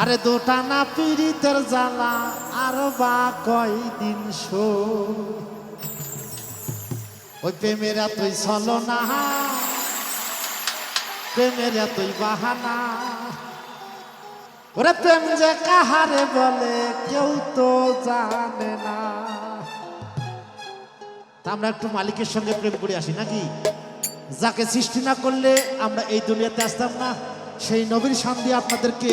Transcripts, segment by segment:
আরে দুটা না পীড়িতের জ্বালা, আর বা কয়দিন শো ওই প্রেমের এতই চলো না প্রেমের এতই বাহানা। ওরে প্রেম যে কাহারে বলে, কেউ তো জানে না। তা আমরা একটু মালিকের সঙ্গে প্রেম করে আসি নাকি? যাকে সৃষ্টি না করলে আমরা এই দুনিয়াতে আসতাম না। সেই নবীর দিয়ে আপনাদেরকে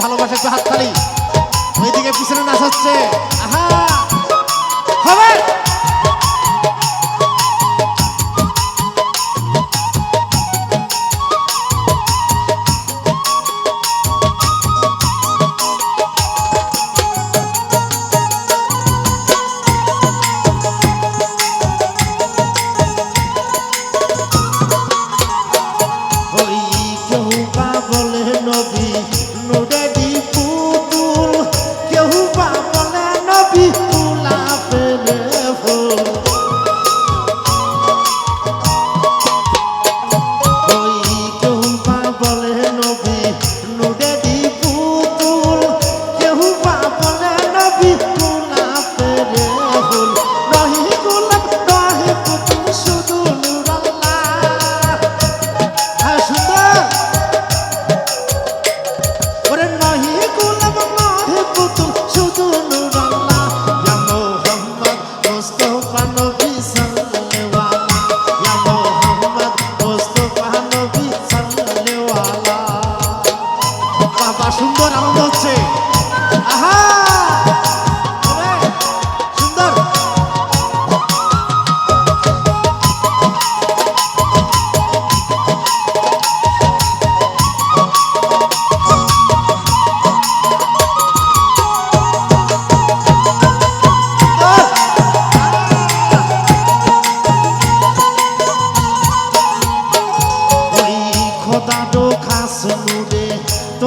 ভালোবাসা একটু হাত খালি ওইদিকে পিছনে নাচাচ্ছে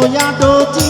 我呀都。